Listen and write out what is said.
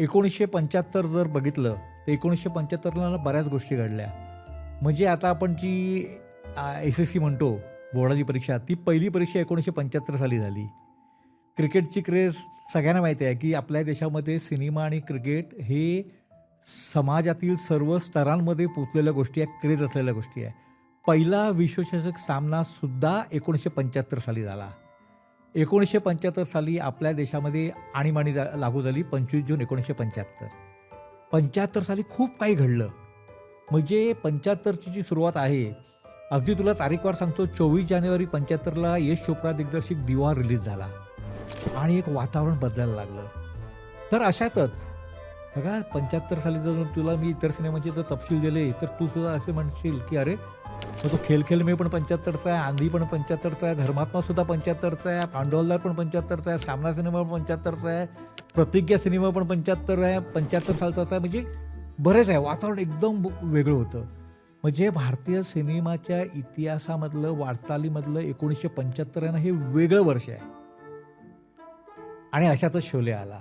एकोणीसशे पंच्याहत्तर जर बघितलं तर एकोणीसशे पंच्याहत्तरला बऱ्याच गोष्टी घडल्या. म्हणजे आता आपण जी एस एस सी म्हणतो बोर्डाची परीक्षा ती पहिली परीक्षा एकोणीसशे पंच्याहत्तर साली झाली. क्रिकेटची क्रेज सगळ्यांना माहिती आहे की आपल्या देशामध्ये सिनेमा आणि क्रिकेट हे समाजातील सर्व स्तरांमध्ये पोचलेल्या गोष्टी आहे क्रेज असलेल्या गोष्टी आहे पहिला विश्वचषक सामनासुद्धा एकोणीसशे पंच्याहत्तर साली झाला. एकोणीसशे पंच्याहत्तर साली आपल्या देशामध्ये आणीबाणी जा- लागू झाली पंचवीस जून एकोणीसशे पंच्याहत्तर. पंच्याहत्तर साली खूप काही घडलं. म्हणजे पंच्याहत्तरची जी सुरुवात आहे अगदी तुला तारीखवार सांगतो चोवीस जानेवारी पंच्याहत्तरला यश चोप्रा दिग्दर्शित दिवा रिलीज झाला. आणि एक वातावरण बदलायला लागलं. तर अशातच बघा पंच्याहत्तर साली जर तुला मी इतर सिनेमाचे जर तपशील दिले तर तू सुद्धा असे म्हणशील की अरे मग तो खेल खेल मे पण पंच्याहत्तरचा आहे आंधी पण पंच्याहत्तरचा आहे धर्मात्मा सुद्धा पंच्याहत्तरचा आहे पांडवलदार पण पंच्याहत्तरचा आहे सामना सिनेमा पण पंच्याहत्तरचा आहे प्रतिज्ञा सिनेमा पण पंच्याहत्तर आहे पंच्याहत्तर सालचा आहे. म्हणजे बरेच आहे वातावरण एकदम ब- वेगळं होतं. म्हणजे भारतीय सिनेमाच्या इतिहासामधलं वाटचालीमधलं एकोणीसशे पंच्याहत्तर आहे हे वेगळं वर्ष आहे. आणि अशातच शोले आला.